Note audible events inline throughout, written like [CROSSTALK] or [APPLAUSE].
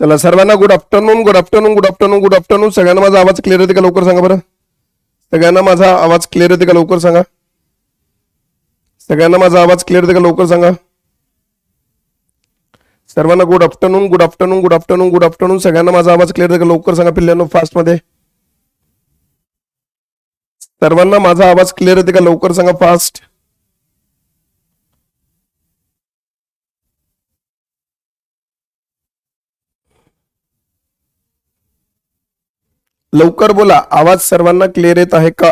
चला सर्वांना good afternoon good afternoon good afternoon good afternoon सगळ्यांना माझा आवाज क्लिअर येते का? लवकर सांगा बरं. सगळ्यांना माझा आवाज क्लिअर येते का? लवकर सांगा. सगळ्यांना माझा आवाज क्लिअर येते का? लवकर सांगा. सर्वांना good afternoon good afternoon good afternoon good afternoon सगळ्यांना माझा आवाज क्लिअर का? लवकर सांगा पिल्ल्यानो फास्टमध्ये. सर्वांना माझा आवाज क्लिअर येते का? लवकर सांगा फास्ट लवकर बोला. आवाज सर्वांना क्लिअर येत आहे का?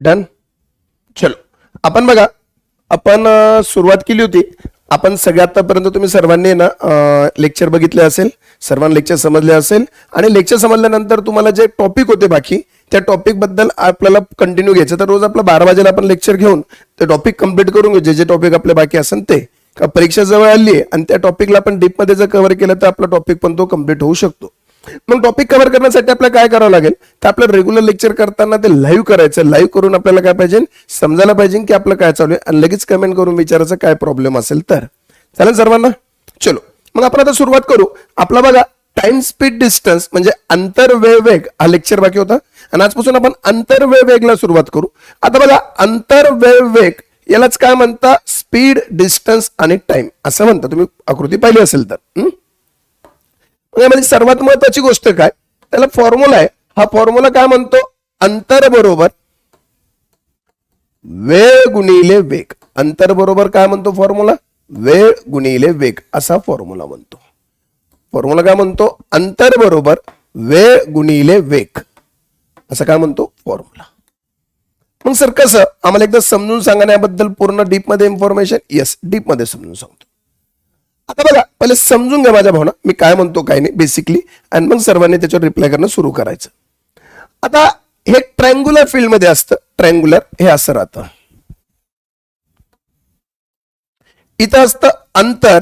डन? चलो. आपण बघा आपण सुरुवात केली होती. आपण सगळ्या आतापर्यंत तुम्ही सर्वांनी ना लेक्चर बघितले असेल सर्वांना लेक्चर समजले असेल आणि लेक्चर समजल्यानंतर तुम्हाला जे टॉपिक होते बाकी त्या टॉपिकबद्दल आपल्याला कंटिन्यू घ्यायचं. तर रोज आपलं बारा वाजेला आपण लेक्चर घेऊन ते टॉपिक कंप्लीट करून घ्यायचे जे टॉपिक आपले बाकी असेल ते. का परीक्षा जवळ आली आहे आणि त्या टॉपिकला आपण डीपमध्ये जर कव्हर केलं तर आपला टॉपिक पण तो कंप्लीट होऊ शकतो. मग टॉपिक कव्हर करण्यासाठी आपल्याला काय करावं लागेल? तर आपलं रेग्युलर लेक्चर करताना ते लाईव्ह करायचं. लाईव्ह करून आपल्याला काय पाहिजे? समजायला पाहिजे की आपलं काय चालू आहे? आणि लगेच कमेंट करून विचारायचं काय प्रॉब्लेम असेल तर. चालेल सर्वांना? चलो. मग आपण आता सुरुवात करू. आपला बघा टाइम स्पीड डिस्टन्स म्हणजे अंतर वेळ वेग. हा लेक्चर बाकी होता. आणि आजपासून आपण अंतर वेळ वेगला सुरुवात करू. आता बघा अंतर वेळ वेग यालाच काय म्हणता? स्पीड डिस्टन्स आणि टाइम असं म्हणता. तुम्ही आकृती पाहिली असेल तर. यामध्ये सर्वात महत्वाची गोष्ट काय? त्याला फॉर्म्युला आहे. हा फॉर्म्युला काय म्हणतो? अंतर बरोबर वेळ गुणिले वेग. अंतर बरोबर काय म्हणतो फॉर्म्युला वेळ गुणिले वेग. असा फॉर्म्युला म्हणतो. फॉर्म्युला काय म्हणतो? अंतर बरोबर वेळ गुणिले वेग. असं काय म्हणतो? फॉर्म्युला मग सर कसं? आम्हाला एकदा समजून सांगण्याबद्दल पूर्ण डीपमध्ये इन्फॉर्मेशन येस डीपमध्ये समजून सांगतो. आता बघा पहिले समजून घ्या माझ्या भावना. मी काय म्हणतो काय नाही बेसिकली आणि मग सर्वांनी त्याच्यावर रिप्लाय करणं सुरू करायचं. आता हे ट्रँग्युलर फील्डमध्ये असतं. ट्रँग्युलर हे असं राहतं. इथं असतं अंतर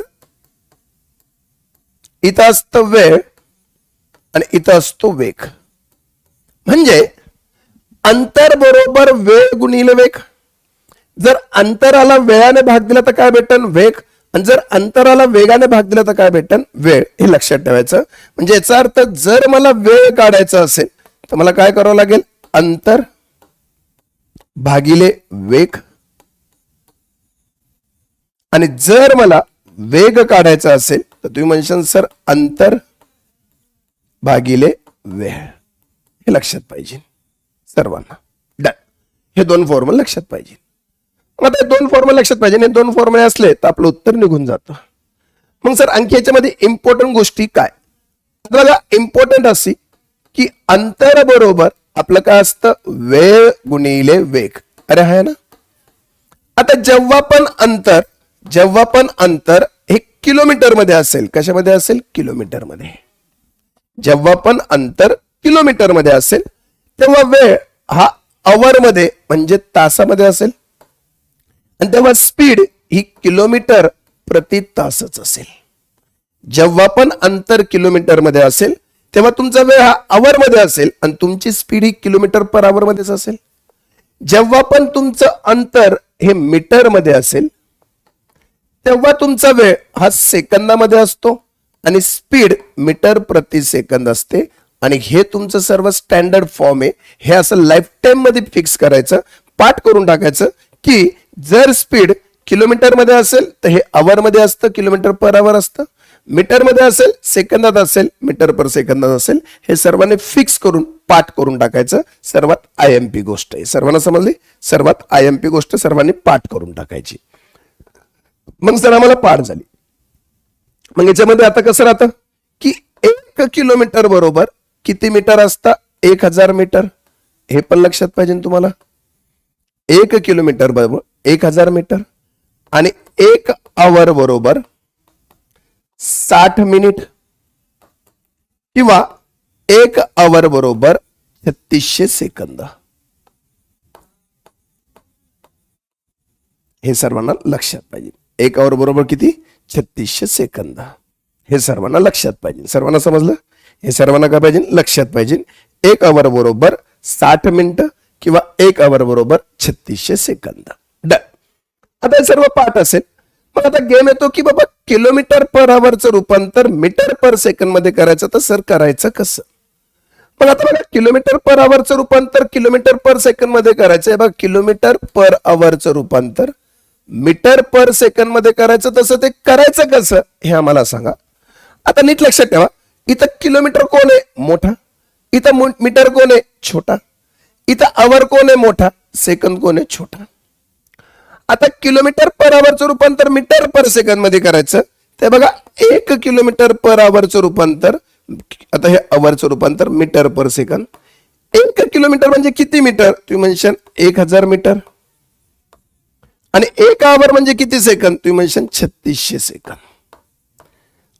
इथं असतं वेळ आणि इथं असतो वेग. म्हणजे अंतर बरोबर वेळ गुणिले वेग. जर अंतराला वेळाने भाग दिला तर काय भेटन? वेग. आणि जर अंतराला वेगाने भाग दिला तर काय भेटन? वेळ. हे लक्षात ठेवायचं. म्हणजे याचा अर्थ जर मला वेळ काढायचा असेल तर मला काय करावं लागेल? अंतर भागिले वेग. आणि जर मला वेग काढायचा असेल तर तुम्ही म्हणशाल सर अंतर भागिले वेळ. हे लक्षात पाहिजे. सर्वांना. डन. हे दोन फॉर्म्युला लक्षात पाहिजे. आता दोन फॉर्म्युला लक्षात पाहिजे. आणि दोन फॉर्म्युले असले तर आपलं उत्तर निघून जातं. मग सर आणखी याच्यामध्ये इम्पॉर्टंट गोष्टी काय? बघा इम्पॉर्टंट अशी की अंतर बरोबर आपलं काय असतं? वेळ गुणिले वेग. अरे हाय ना? आता जेव्हा पण अंतर जेव्हा पण अंतर हे किलोमीटरमध्ये असेल. कशामध्ये असेल? किलोमीटरमध्ये जेव्हा पण अंतर किलोमीटरमध्ये असेल तेव्हा वेळ हा अवर मध्ये म्हणजे तासामध्ये असेल. आणि तेव्हा स्पीड ही किलोमीटर प्रति तासच असेल. जेव्हा पण अंतर किलोमीटरमध्ये असेल तेव्हा तुमचा वेळ हा आवर मध्ये असेल आणि तुमची स्पीड ही किलोमीटर पर आवर मध्येच असेल. जेव्हा पण तुमचं अंतर हे मीटरमध्ये असेल तेव्हा तुमचा वेळ हा सेकंदामध्ये असतो आणि स्पीड मीटर प्रति सेकंद असते. आणि हे तुमचं सर्व स्टँडर्ड फॉर्म आहे. हे असं लाईफ टाईममध्ये फिक्स करायचं पाठ करून टाकायचं की जर स्पीड किलोमीटरमध्ये असेल तर हे आवरमध्ये असतं किलोमीटर पर आवर असतं. मीटरमध्ये असेल सेकंदात असेल मीटर पर सेकंदात असेल. हे सर्वांनी फिक्स करून पाठ करून टाकायचं. सर्वात आय एम पी गोष्ट आहे. सर्वांना समजली? सर्वात आय एम पी गोष्ट सर्वांनी पाठ करून टाकायची. मग सर आम्हाला पाठ झाली. मग याच्यामध्ये आता कसं राहतं? की एक किलोमीटर बरोबर किती मीटर असतं? एक हजार मीटर. हे पण लक्षात पाहिजे तुम्हाला. एक किलोमीटर बरोबर एक हजार मीटर आणि एक आवर बरोबर साठ मिनिट किंवा एक आवर बरोबर छत्तीसशे सेकंद. हे सर्वांना लक्षात पाहिजे. एक आवर बरोबर किती? छत्तीसशे सेकंद. हे सर्वांना लक्षात पाहिजे. सर्वांना समजलं? हे सर्वांना काय पाहिजे? लक्षात पाहिजे. एक आवर बरोबर साठ मिनिट किंवा एक आवर बरोबर छत्तीसशे सेकंद. डन आता हे सर्व पाठ असेल मग आता गेम येतो की बाबा किलोमीटर पर आवरचं रूपांतर मीटर पर सेकंडमध्ये करायचं तर सर करायचं कसं? मग आता बघा किलोमीटर पर आवरचं रूपांतर किलोमीटर पर सेकंडमध्ये करायचं आहे. बघा किलोमीटर पर आवरचं रूपांतर मीटर पर सेकंडमध्ये करायचं तसं ते करायचं कसं हे आम्हाला सांगा. आता नीट लक्षात ठेवा इथं किलोमीटर कोण आहे? मोठा. इथं मीटर कोण आहे? छोटा. इथं आवर कोण आहे? मोठा. सेकंद कोण आहे? छोटा. आता किलोमीटर पर आवरचं रूपांतर मीटर पर सेकंदमध्ये करायचं. ते बघा एक किलोमीटर पर आवरचं रूपांतर आता हे आवरचं रूपांतर मीटर पर सेकंद एक किलोमीटर म्हणजे किती मीटर? तुम्ही म्हणशान एक हजार मीटर. आणि एक आवर म्हणजे किती सेकंद तुम्ही म्हणशान छत्तीसशे सेकंद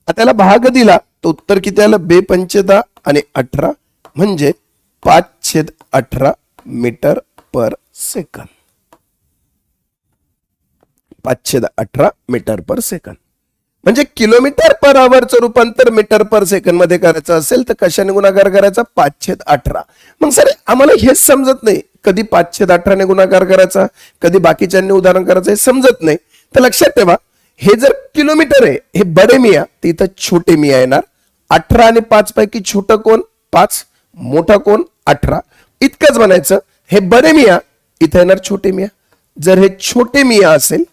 आता त्याला भाग दिला तर उत्तर किती आलं? बेपंचदा आणि अठरा. म्हणजे पाच छेद अठरा मीटर पर सेकंद पाचशे अठरा मीटर पर सेकंद. म्हणजे किलोमीटर पर आवरचं रूपांतर मीटर पर सेकंडमध्ये करायचं असेल तर कशाने गुणाकार करायचा? पाचशे अठरा. मग सर आम्हाला हेच समजत नाही. कधी पाचशे अठराने गुणाकार करायचा? कधी बाकीच्यांनी उदाहरण करायचं? हे समजत नाही. तर लक्षात ठेवा हे जर किलोमीटर आहे हे बडे मिया तर इथं छोटे मिया येणार. अठरा आणि पाच पैकी छोटं कोण? पाच. मोठा कोण? अठरा. इतकंच म्हणायचं हे बडे मिया इथं येणार छोटे मिया. जर हे छोटे मिया असेल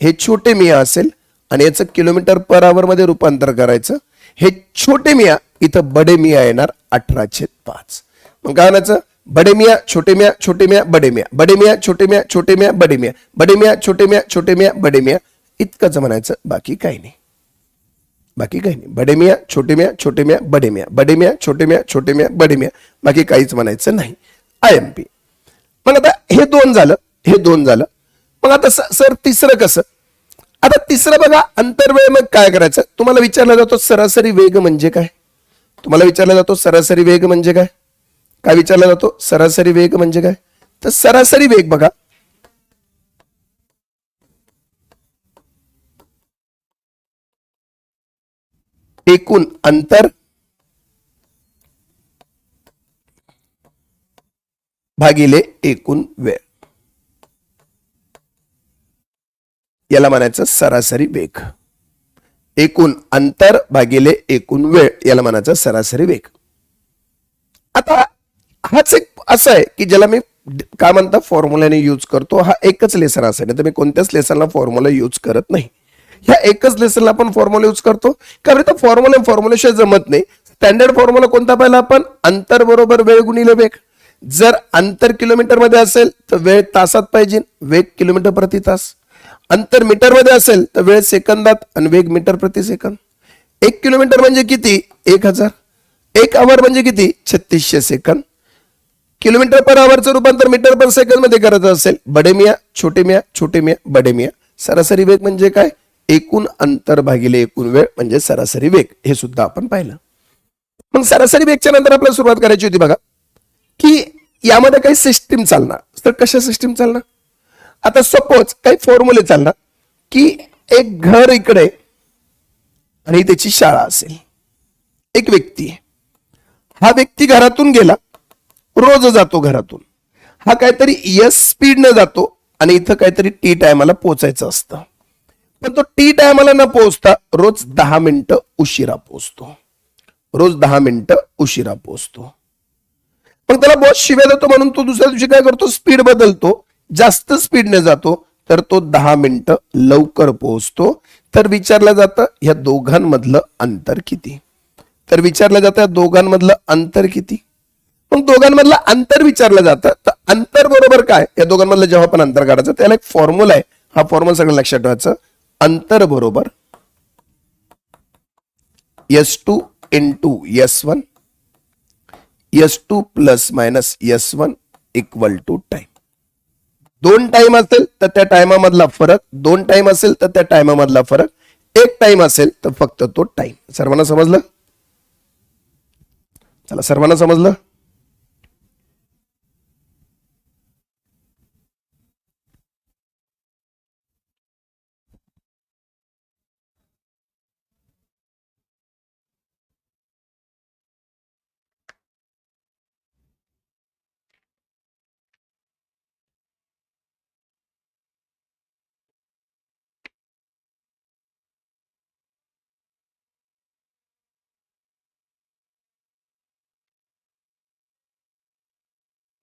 हे छोटे मिया असेल आणि याचं किलोमीटर पर आवर मध्ये रूपांतर करायचं हे छोटे मिया इथं बडे मिया येणार अठराशे पाच मग काय म्हणायचं बडे मिया छोटे मिया छोटे मिया बडे मिया बडे मिया छोटे मिया छोटे मिया बडे मिया बडे मिया छोटे मिया छोटे मिया बडे मिया इतकंच म्हणायचं बाकी काही नाही बाकी काही नाही बडे मिया छोटे मिया छोटे मिया बडे मिया बडे मिया छोटे मिया छोटे मिया बडे मिया बाकी काहीच म्हणायचं नाही आय एम पी मग आता हे दोन झालं हे दोन झालं मग आता सर तिसरं कसं? आता तिसरं बघा अंतर्वेळ मग काय करायचं? तुम्हाला विचारला जातो सरासरी वेग म्हणजे काय? तुम्हाला विचारला जातो सरासरी वेग म्हणजे काय? काय विचारला जातो सरासरी वेग म्हणजे काय? तर सरासरी वेग बघा. एकूण अंतर. भागिले एकूण वेळ. याला म्हणायचं सरासरी वेग. एकूण अंतर भागिले एकूण वेळ याला म्हणायचं सरासरी वेग. आता हाच एक असं आहे की ज्याला मी काय म्हणता फॉर्म्युलाने यूज करतो हा एकच लेसन असेल तर मी कोणत्याच लेसनला फॉर्म्युला यूज करत नाही. ह्या एकच लेसनला आपण फॉर्म्युला यूज करतो. कारण तर फॉर्म्युला फॉर्म्युलेशिवाय जमत नाही. स्टँडर्ड फॉर्म्युला कोणता पाहिला आपण? अंतर बरोबर वेळ गुणिले वेग. जर अंतर किलोमीटरमध्ये असेल तर वेळ तासात पाहिजे. वेग किलोमीटर प्रति तास. अंतर मीटरमध्ये असेल तर वेळ सेकंदात आणि वेग मीटर प्रति सेकंद. एक किलोमीटर म्हणजे किती? एक हजार. एक आवर म्हणजे किती? छत्तीसशे सेकंद. किलोमीटर पर आवरचं रूपांतर मीटर पर सेकंदमध्ये करायचं असेल बडे मिया छोटे मिया छोटे मिया बडे मिया. सरासरी वेग म्हणजे काय? एकूण अंतर भागिले एकूण वेळ म्हणजे सरासरी वेग. हे सुद्धा आपण पाहिलं. मग सरासरी वेगच्या नंतर आपल्याला सुरुवात करायची होती बघा. की यामध्ये काही सिस्टीम चालणार. तर कशा सिस्टीम चालणार? आता सपोज काही फॉर्म्युले चालणार की एक घर इकडे आणि त्याची शाळा असेल. एक व्यक्ती आहे. हा व्यक्ती घरातून गेला रोज जातो घरातून. हा काहीतरी यस स्पीडनं जातो आणि इथं काहीतरी टी टायमाला पोचायचं असतं. पण तो टी टायमाला न पोहोचता रोज दहा मिनिटं उशिरा पोचतो रोज दहा मिनिटं उशिरा पोचतो मग त्याला बॉस शिव्या देतो म्हणून तो दुसऱ्या दिवशी काय करतो? स्पीड बदलतो. जास्त स्पीडने जातो तर तो दहा मिनिटं लवकर पोहोचतो. तर विचारलं जातं ह्या दोघांमधलं अंतर किती? तर विचारलं जातं या दोघांमधलं अंतर किती? मग दोघांमधलं अंतर विचारलं जातं तर अंतर बरोबर काय? या दोघांमधलं जेव्हा पण अंतर काढायचं त्याला एक फॉर्म्युला आहे. हा फॉर्म्युला सगळं लक्षात ठेवायचं. अंतर बरोबर S two in two S one S two plus minus S one equal to time दोन टाइम असेल तर त्या टायमामधला फरक. दोन टाइम असेल तर त्या टायमामधला फरक. एक टाइम असेल तर फक्त तो टाइम सर्वांना समजलं? चला सर्वांना समजलं?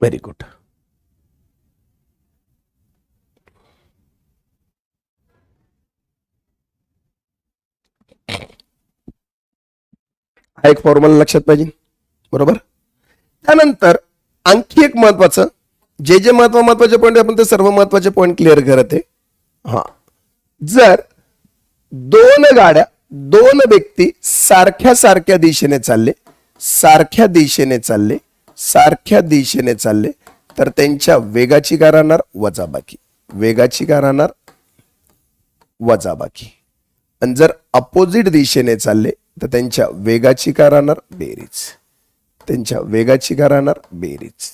व्हेरी गुड हा एक फॉर्म्युला लक्षात पाहिजे. बरोबर? त्यानंतर आणखी एक महत्वाचं जे जे महत्त्व महत्त्वाचे पॉईंट आपण ते सर्व महत्त्वाचे पॉईंट क्लिअर करत. आहे हा. जर दोन गाड्या दोन व्यक्ती सारख्या सारख्या दिशेने चालले सारख्या दिशेने चालले सारख्या दिशेने चालले तर त्यांच्या वेगाची काय राहणार? वजाबाकी. वेगाची काय राहणार? वजाबाकी. आणि जर अपोजिट दिशेने चालले तर त्यांच्या वेगाची काय राहणार? बेरीज. त्यांच्या वेगाची काय राहणार? बेरीज.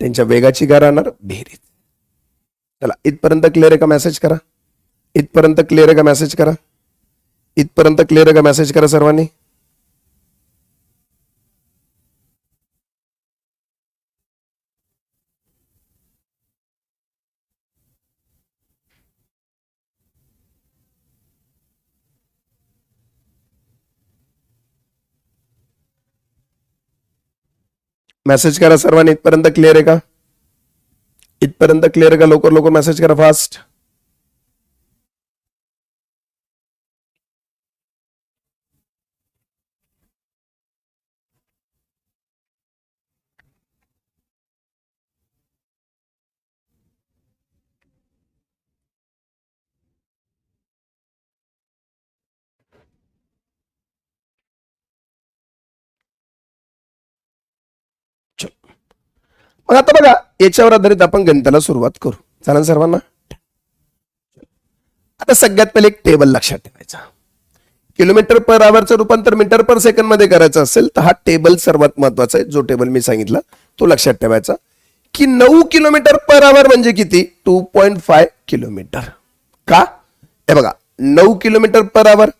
त्यांच्या वेगाची काय राहणार? बेरीज. चला इथपर्यंत क्लिअर आहे का मेसेज करा? इथपर्यंत क्लिअर आहे का मेसेज करा? इथपर्यंत क्लिअर आहे का मेसेज करा सर्वांनी? मेसेज करा सर्वांनी इथपर्यंत क्लिअर आहे का? इथपर्यंत क्लिअर आहे का? लवकर लवकर मेसेज करा फास्ट मग आता बघा याच्यावर आधारित आपण गणिताला सुरुवात करू. चालेल सर्वांना? आता सगळ्यात पहिले एक टेबल लक्षात ठेवायचा. किलोमीटर पर आवरचं रूपांतर मीटर पर सेकंडमध्ये करायचं असेल तर हा टेबल सर्वात महत्त्वाचा आहे जो टेबल मी सांगितला तो लक्षात ठेवायचा. की नऊ किलोमीटर पर आवर म्हणजे किती? टू पॉइंट फाय किलोमीटर का? हे बघा नऊ किलोमीटर पर आवर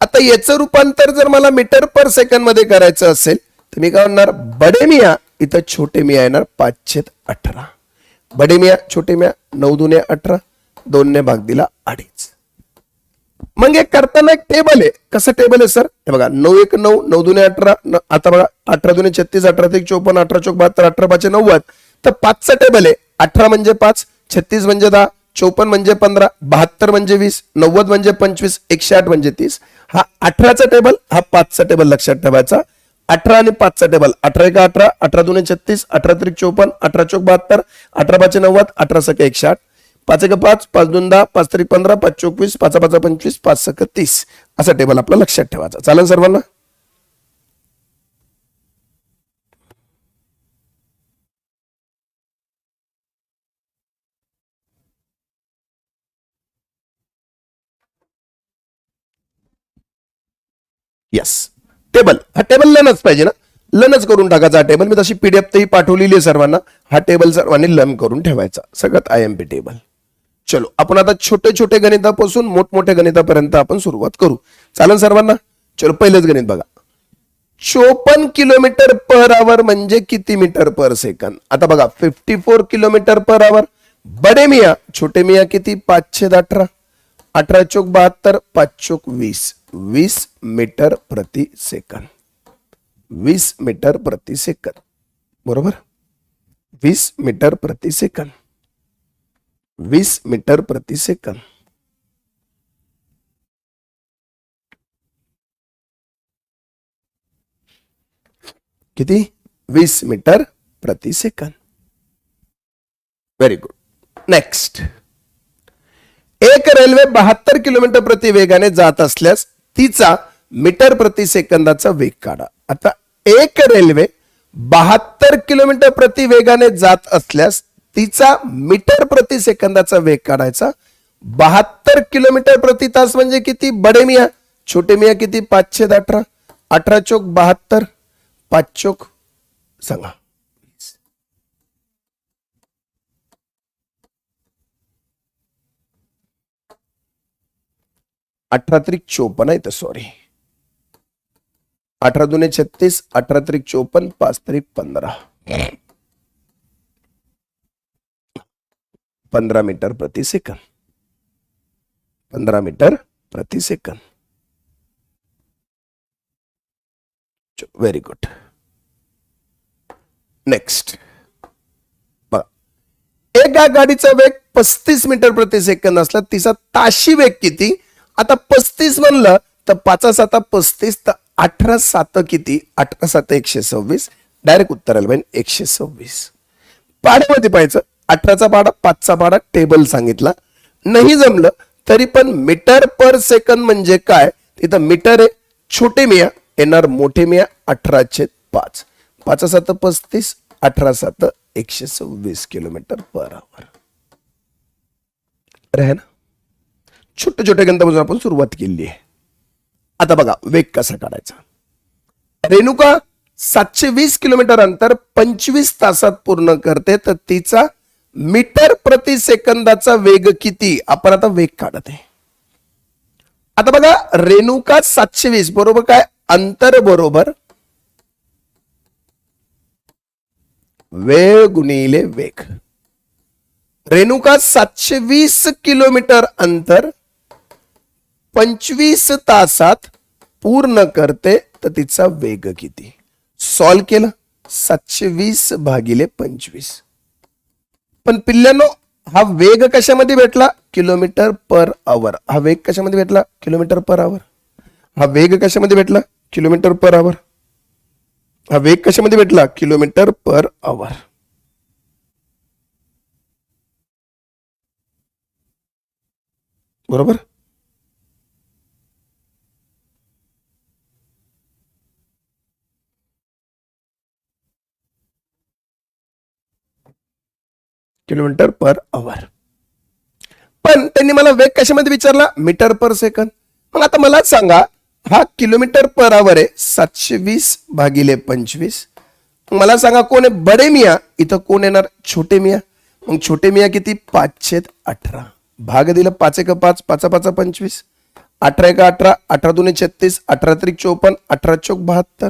आता याचं रूपांतर जर मला मीटर पर सेकंडमध्ये करायचं असेल तर मी काय म्हणणार? बडे मिया इथं छोटे मिया येणार पाचशे अठरा. बडे मिया छोटे मिया नऊ दुने अठरा दोनने भाग दिला अडीच. मग हे करताना एक टेबल आहे. कसं टेबल आहे सर हे बघा नऊ एक नऊ नऊ दुने अठरा आता बघा अठरा दुने छत्तीस अठरा ते चोपन्न अठरा चौक बहात्तर अठरा पाचशे नव्वद. तर पाचचं टेबल आहे. अठरा म्हणजे पाच छत्तीस म्हणजे दहा चौपन्न म्हणजे पंधरा बहात्तर म्हणजे वीस नव्वद म्हणजे पंचवीस एकशे आठ म्हणजे तीस. हा अठराचा टेबल हा पाचचा टेबल लक्षात ठेवायचा. अठरा आणि पाचचा टेबल अठरा एक अठरा अठरा दोन छत्तीस अठरा त्रिक चौपन्न अठरा चौक बहात्तर अठरा पाचशे नव्वद अठरा सक एकशे आठ पाच एक पाच पाच दोन दहा पाच तरी पंधरा पाच चोवीस पाच पाच पंचवीस पाच सक तीस. असा टेबल आपला लक्षात ठेवायचा. चालेल सर्वांना? येस टेबल हा टेबल लनच पाहिजे ना. लनच करून टाकायचा टेबल मी तशी पीडीएफ तही पाठवलेली आहे सर्वांना. हा टेबल सर्वांनी लन करून ठेवायचा. सगळ्यात आय एम पी टेबल चलो आपण आता छोटे छोटे गणितापासून मोठमोठ्या गणितापर्यंत आपण सुरुवात करू. चालेल सर्वांना? चलो पहिलेच गणित बघा. चोपन्न किलोमीटर पर आवर म्हणजे किती मीटर पर सेकंद आता बघा fifty four kilometre per hour बडे मिया छोटे मिया किती? पाचशे अठरा. अठरा चोक बहात्तर पाच चोक वीस. वीस मीटर प्रति सेकंद. वीस मीटर प्रति सेकंद. बरोबर? वीस मीटर प्रति सेकंद. वीस मीटर प्रति सेकंद. किती? वीस मीटर प्रति सेकंद. व्हेरी गुड नेक्स्ट एक रेल्वे बहात्तर किलोमीटर प्रति वेगाने जात असल्यास तिचा मीटर प्रति सेकंदाचा वेग काढा. आता एक रेल्वे बहात्तर किलोमीटर प्रति वेगाने जात असल्यास तिचा मीटर प्रति सेकंदाचा वेग काढायचा. बहात्तर किलोमीटर प्रति तास म्हणजे किती? बडे मिया. छोटे मिया किती? पाचशे अठरा. अठरा चोक बहात्तर. पाच चोक सांगा. अठरा त्रिक चोपन्न आहे तर सॉरी अठरा दुने छत्तीस अठरा त्रिक चोपन्न पाच त्रिक पंधरा. पंधरा मीटर प्रति सेकंद. पंधरा मीटर प्रति सेकंद. व्हेरी गुड नेक्स्ट एका गाडीचा वेग पस्तीस मीटर प्रति सेकंद असला तिचा ताशी वेग किती? आता पस्तीस म्हणलं तर पाचा साता पस्तीस तर अठरा सात किती? अठरा सात एकशे सव्वीस. डायरेक्ट उत्तर आलं पाहिजे एकशे सव्वीस. पाड्यामध्ये पाहायचं अठराचा पाडा पाचचा पाडा टेबल सांगितला. नाही जमलं तरी पण मीटर पर सेकंद म्हणजे काय? तिथं मीटर आहे छोटे मिया येणार मोठे मिया अठराशे पाच. पाच सात पस्तीस अठरा सात एकशे सव्वीस किलोमीटर पर आवर आहे ना? छोट्या छोट्या गणितापासून आपण सुरुवात केली आहे. आता बघा वेग कसा काढायचा? रेणुका सातशे वीस किलोमीटर अंतर पंचवीस तासात पूर्ण करते तर तिचा मीटर प्रति सेकंदाचा वेग किती? आपण आता वेग काढत. आहे आता बघा रेणुका सातशे वीस बरोबर काय? अंतर बरोबर. वेळ गुणिले वेग. रेणुका सातशे वीस किलोमीटर अंतर पंचवीस तासात पूर्ण करते तर तिचा वेग किती? सॉल्व केलं. सातशे वीस भागिले पंचवीस. पण पिल्ल्यानो हा वेग कशामध्ये भेटला? किलोमीटर पर आवर हा वेग कशामध्ये भेटला? किलोमीटर पर आवर हा वेग कशामध्ये भेटला? किलोमीटर पर आवर हा वेग कशामध्ये भेटला? किलोमीटर पर आवर बरोबर? किलोमीटर पर आवर पण त्यांनी मला वेग कशामध्ये विचारला? मीटर पर सेकंद मग आता मला सांगा हा किलोमीटर पर आवर आहे सातशे वीस भागिले पंचवीस. मला सांगा कोण आहे? बडे मिया. इथं कोण येणार? छोटे मिया. मग छोटे मिया किती? पाचशे अठरा. भाग दिलं पाच एक पाच पाच पाच पंचवीस. अठरा एक अठरा अठरा दोन्ही छत्तीस अठरा त्रिक चोपन्न अठरा चौक बहात्तर.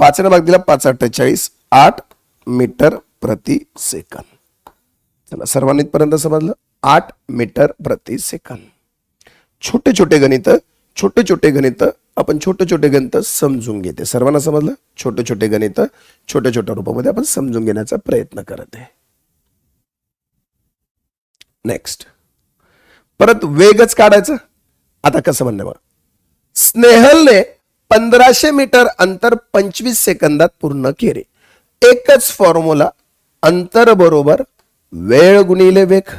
पाचने भाग दिला पाच अठ्ठेचाळीस. आठ मीटर प्रति सेकंद चला सर्वांनी पर्यंत समजलं? आठ मीटर प्रति सेकंद. छोटे छोटे गणित छोटे छोटे गणित आपण छोटे छोटे गणित समजून घेते. सर्वांना समजलं? छोटे छोटे गणित छोट्या छोट्या रूपामध्ये आपण समजून घेण्याचा प्रयत्न करत. आहे नेक्स्ट परत वेगच काढायचं? आता कसं म्हणणं बघ. स्नेहलने पंधराशे मीटर अंतर पंचवीस सेकंदात पूर्ण केले. एकच फॉर्म्युला अंतर बरोबर वेळ गुणिले वेग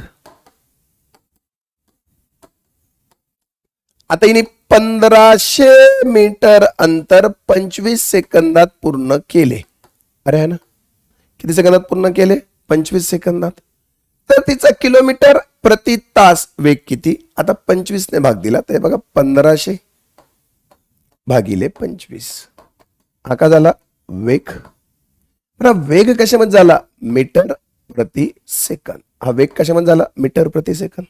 आता हिने पंधराशे मीटर अंतर पंचवीस सेकंदात पूर्ण केले. अरे है ना. किती सेकंदात पूर्ण केले? पंचवीस सेकंदात. तर तिचा किलोमीटर प्रति तास वेग किती? आता पंचवीस ने भाग दिला तर बघा पंधराशे भागिले पंचवीस. हा का झाला? वेग वेग कशामध्ये झाला? मीटर प्रति सेकंद. हा वेग कशामध्ये झाला? मीटर प्रति सेकंद.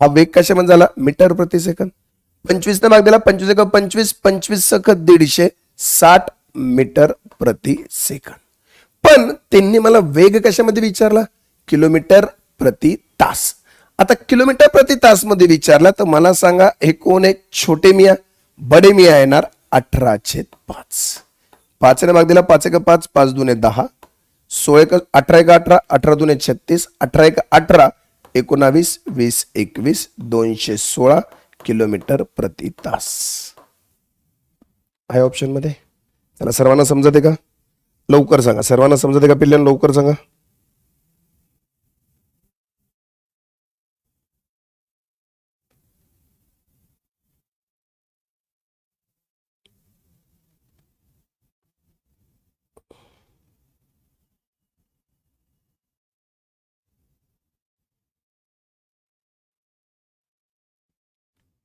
हा वेग कशामध्ये झाला? मीटर प्रति सेकंद. पंचवीस ने भाग दिला पंचवीस एक पंचवीस पंचवीस सख दीडशे साठ मीटर प्रति सेकंद. पण त्यांनी मला वेग कशामध्ये विचारला? किलोमीटर प्रति तास. आता किलोमीटर प्रति तासमध्ये विचारला तर मला सांगा हे कोण एक छोटे मिया बडे मिया येणार अठराशे पाच. पाचने भाग दिला पाच एक पाच पाच दुने दहा. सोळा एक अठरा एक अठरा अठरा दुने छत्तीस अठरा एक अठरा एकोणावीस वीस एकवीस दोनशे सोळा किलोमीटर प्रति तास. आहे ऑप्शनमध्ये? सर्वांना समजते का? लवकर सांगा. सर्वांना समजते का पिल्ल्यानं लवकर सांगा.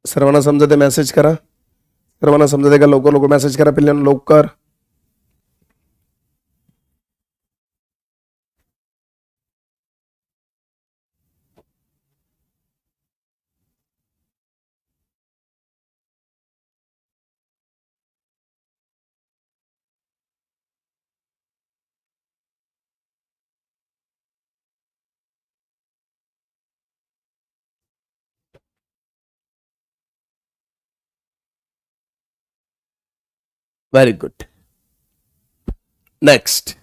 सर्वांना समजते मेसेज करा. सर्वांना समजते का? लवकर लवकर मेसेज करा पिल्लांना लवकर. व्हेरी गुड नेक्स्ट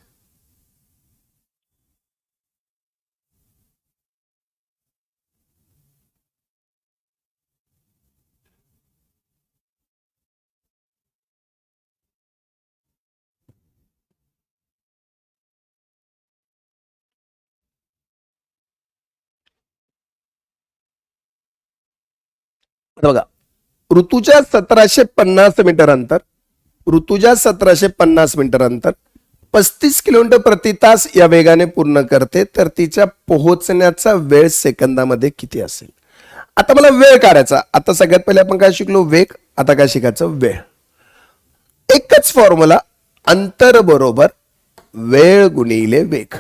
बघा ऋतूच्या सतराशे पन्नास मीटर अंतर ऋतुजा सतराशे पन्नास मीटर अंतर. पस्तीस किलोमीटर प्रति तास या वेगाने पूर्ण करते तर तिच्या पोहोचण्याचा वेळ सेकंदामध्ये किती असेल? आता मला वेळ काढायचा. आता सगळ्यात पहिले आपण काय शिकलो? वेग. आता काय शिकायचं? वेळ. एकच फॉर्म्युला अंतर बरोबर वेळ गुणिले वेग.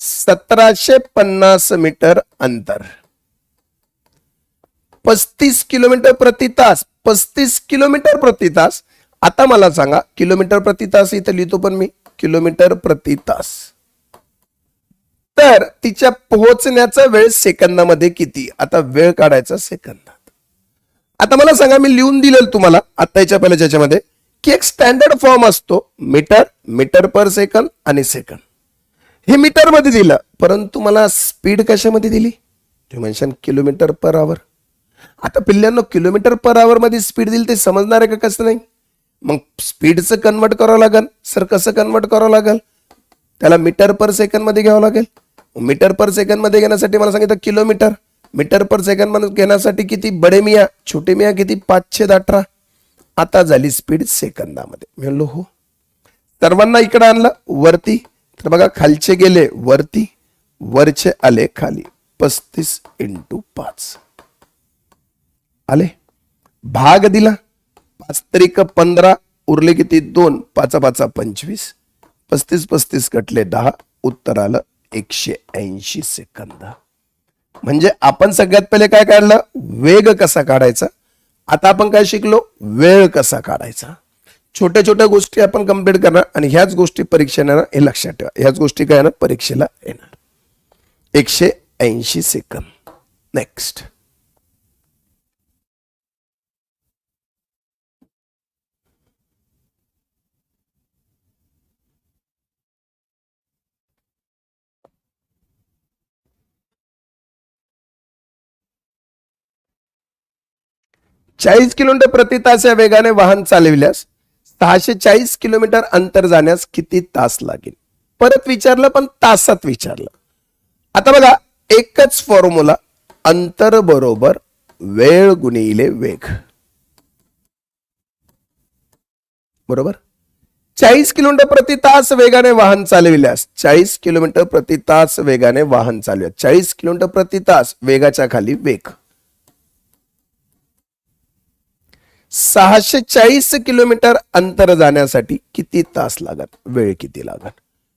सतराशे पन्नास मीटर अंतर. पस्तीस किलोमीटर प्रति तास पस्तीस किलोमीटर प्रति तास. आता मला सांगा किलोमीटर प्रति तास इथं लिहितो पण मी किलोमीटर प्रति तास. तर तिच्या पोहोचण्याचा वेळ सेकंदामध्ये किती? आता वेळ काढायचा सेकंदात. आता मला सांगा मी लिहून दिलेलं तुम्हाला आता याच्या पहिल्या ज्याच्यामध्ये की एक स्टँडर्ड फॉर्म असतो मीटर मीटर पर सेकंद आणि सेकंद. हे मीटरमध्ये दिलं परंतु मला स्पीड कशामध्ये दिली? ते म्हणशान किलोमीटर पर आवर आता पिल्ल्यांना किलोमीटर पर आवर मध्ये स्पीड दिली ते समजणार आहे का कसं नाही? मग स्पीडचं कन्वर्ट करावं लागेल सर कसं कन्वर्ट करावं लागेल? त्याला मीटर पर सेकंदमध्ये घ्यावं लागेल. मीटर पर सेकंदमध्ये घेण्यासाठी मला सांगितलं किलोमीटर. मीटर पर सेकंदमध्ये घेण्यासाठी किती बडे मिया छोटे मिया किती पाचशे अठरा आता झाली स्पीड सेकंदामध्ये. मी म्हणलो हो. सर्वांना इकडे आणलं वरती. तर बघा खालचे गेले वरती. वरचे आले खाली. पस्तीस इंटू पाच. आले. भाग दिला. पाच तरीक पंधरा उरले किती? दोन. पाचा पाचा पंचवीस. पस्तीस पस्तीस कटले दहा. उत्तर आलं एकशे ऐंशी सेकंद. म्हणजे आपण सगळ्यात पहिले काय काढलं? वेग कसा काढायचा? आता आपण काय शिकलो? वेळ कसा काढायचा? छोट्या छोट्या गोष्टी आपण कंप्लीट करणार आणि ह्याच गोष्टी परीक्षेला हे लक्षात ठेवा. ह्याच गोष्टी काय येणार? परीक्षेला येणार. एकशे ऐंशी सेकंद. नेक्स्ट चाळीस किलोमीटर प्रति तास या वेगाने वाहन चालविल्यास सहाशे चाळीस किलोमीटर अंतर जाण्यास किती तास लागेल? परत विचारलं पण तासात विचारलं. आता बघा एकच फॉर्म्युला अंतर बरोबर वेळ गुणिले वेग. बरोबर? चाळीस किलोमीटर प्रति तास वेगाने वाहन चालविल्यास चाळीस किलोमीटर प्रति तास वेगाने वाहन चालवूया चाळीस किलोमीटर प्रति तास वेगाच्या खाली वेग. सहाशे चाळीस किलोमीटर अंतर जाण्यासाठी किती तास लागत वेळ किती लागत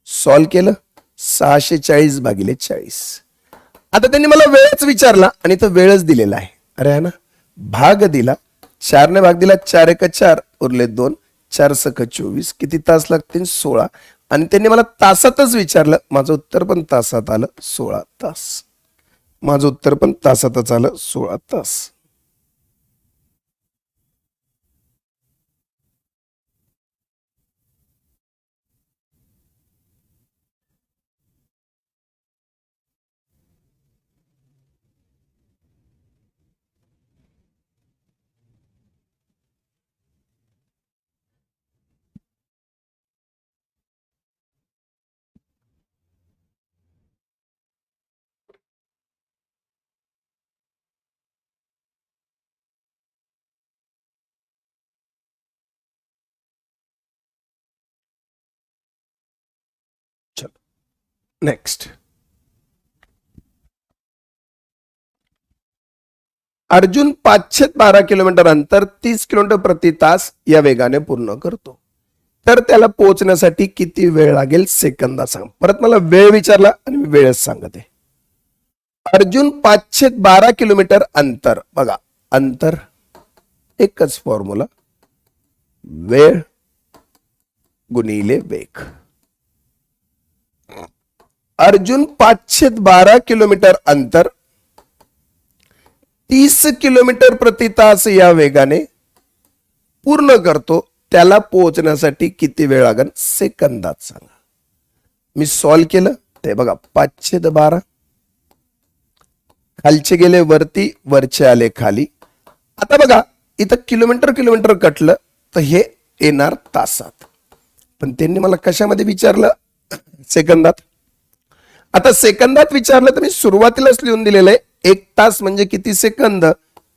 सॉल्व केलं? सहाशे चाळीस भागिले चाळीस. आता त्यांनी मला वेळच विचारला आणि तो वेळच दिलेला आहे. अरे है ना भाग दिला. चारने भाग दिला चार एक चार उरले दोन चार सख चोवीस. किती तास लागतील? सोळा. आणि त्यांनी मला तासातच विचारलं माझं उत्तर पण तासात आलं सोळा तास. माझं उत्तर पण तासातच आलं सोळा तास चलो नेक्स्ट अर्जुन पाचशे बारा किलोमीटर अंतर तीस किलोमीटर प्रति तास या वेगाने पूर्ण करतो. तर त्याला पोहोचण्यासाठी किती वेळ लागेल सेकंदा सांग. परत मला वेळ विचारला आणि मी वेळच सांगते. अर्जुन पाचशे बारा किलोमीटर अंतर. बघा अंतर एकच फॉर्म्युला वेळ गुणिले वेग. अर्जुन पाचशे बारा किलोमीटर अंतर तीस किलोमीटर प्रति तास या वेगाने पूर्ण करतो. त्याला पोहोचण्यासाठी किती वेळ लागेल सेकंदात सांगा. मी सॉल्व केलं. ते बघा पाचशे बारा. खालचे गेले वरती वरचे आले खाली. आता बघा इथं किलोमीटर किलोमीटर कटलं तर हे येणार तासात. पण त्यांनी मला कशामध्ये विचारलं? सेकंदात. आता सेकंदात विचारलं तर मी सुरुवातीलाच लिहून दिलेलं आहे. एक तास म्हणजे किती सेकंद?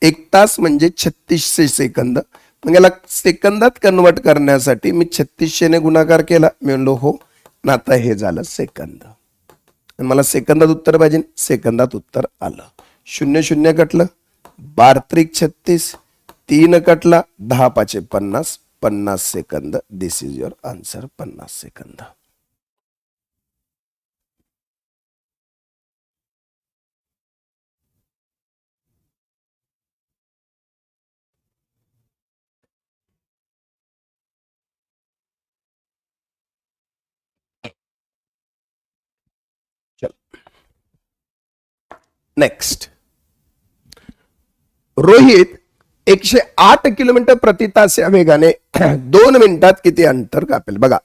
एक तास म्हणजे छत्तीसशे सेकंद. मग याला सेकंदात कन्वर्ट करण्यासाठी मी छत्तीसशेने गुणाकार केला. मी म्हणलो हो ना आता हे झालं सेकंद. मला सेकंदात उत्तर पाहिजे. सेकंदात उत्तर आलं. शून्य शून्य कटलं. बार त्रिक छत्तीस. तीन कटला. दहा पाचे पन्नास. पन्नास second. This is your answer पन्नास सेकंद. नेक्स्ट रोहित एकशे आठ किलोमीटर प्रति तास या वेगाने [CLEARS THROAT] दोन मिनिटात किती अंतर कापेल? बघा.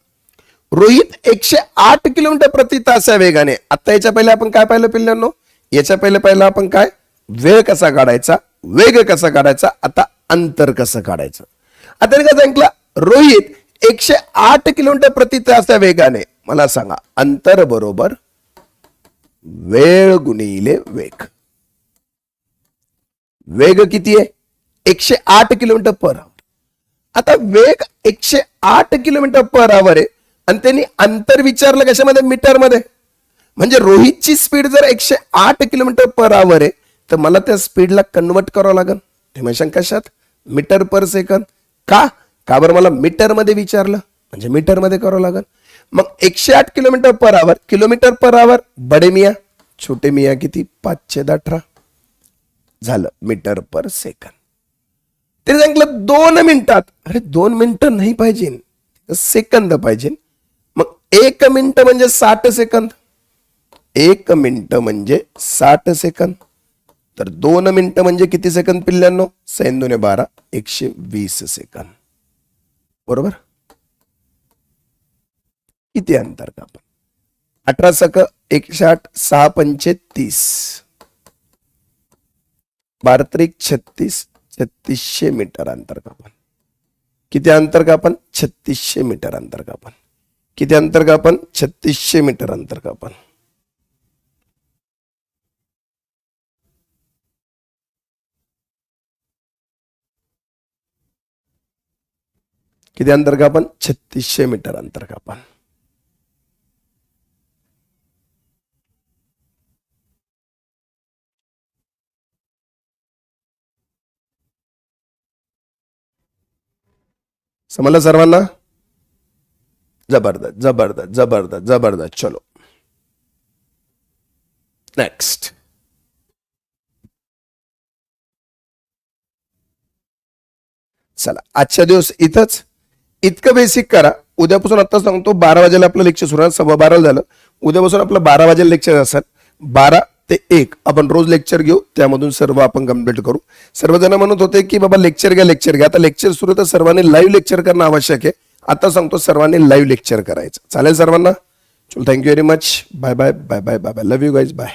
रोहित एकशे आठ किलोमीटर प्रति तास या वेगाने. आता याच्या पहिले आपण काय पाहिलं पिल्लांनो? याच्या पहिले पहिलं आपण काय? वेळ कसा काढायचा? वेग कसा काढायचा? आता अंतर कसं काढायचं? आता मी काय सांगितलं रोहित एकशे आठ किलोमीटर प्रति तास या वेगाने. मला सांगा अंतर बरोबर वेळ गुणिले वेग. वेग किती आहे एकशे आठ किलोमीटर पर आवर आता वेग एकशे आठ किलोमीटर पर आवर आहे आणि त्यांनी अंतर विचारलं कशामध्ये? मीटरमध्ये. म्हणजे रोहितची स्पीड जर एकशे आठ किलोमीटर पर आवर आहे तर मला त्या स्पीडला कन्वर्ट करावं लागेल ते कशात मीटर पर सेकंद का? का बरं मला मीटरमध्ये विचारलं? म्हणजे मीटरमध्ये करावं लागेल मग एकशे आठ किलोमीटर पर आवर किलोमीटर पर आवर बडे मिया छोटे मिया किती? पाचशे अठरा. झालं मीटर पर सेकंद. ते सांगितलं दोन मिनिटात. अरे दोन मिनिटं नाही पाहिजे. सेकंद पाहिजे. मग एक मिनिट म्हणजे साठ सेकंद. एक मिनिट म्हणजे साठ सेकंद. तर दोन मिनिट म्हणजे किती सेकंद पिल्ल्यांनो? सैंदोने बारा एकशे वीस सेकंद. बरोबर? किती अंतर कापा. अठरा सक एकशे आठ सहा पंचे तीस. बारत्रिक छत्तीस छत्तीसशे मीटर अंतर कापण किती अंतर कापण छत्तीसशे मीटर अंतर कापण किती अंतर कापण छत्तीसशे मीटर अंतर कापण किती अंतर कापण छत्तीसशे मीटर अंतर कापण समजलं सर्वांना? जबरदस्त जबरदस्त जबरदस्त जबरदस्त. चलो. नेक्स्ट चला आजच्या दिवस इथंच इतकं बेसिक करा. उद्यापासून आता सांगतो बारा वाजेला आपलं लेक्चर सुरू सव्वा बाराला झालं. उद्यापासून आपलं बारा वाजेला लेक्चर असेल. बारा ते एक. आपण रोज लेक्चर घेऊ त्यामधून सर्व आपण कंप्लीट करू. सर्वजण म्हणत होते की बाबा लेक्चर घ्या लेक्चर घ्या. आता लेक्चर सुरू तर सर्वांनी लाईव्ह लेक्चर करणं आवश्यक आहे. आता सांगतो सर्वांनी लाईव्ह लेक्चर करायचं. चालेल सर्वांना? चल thank you very much bye bye bye bye bye bye love you guys bye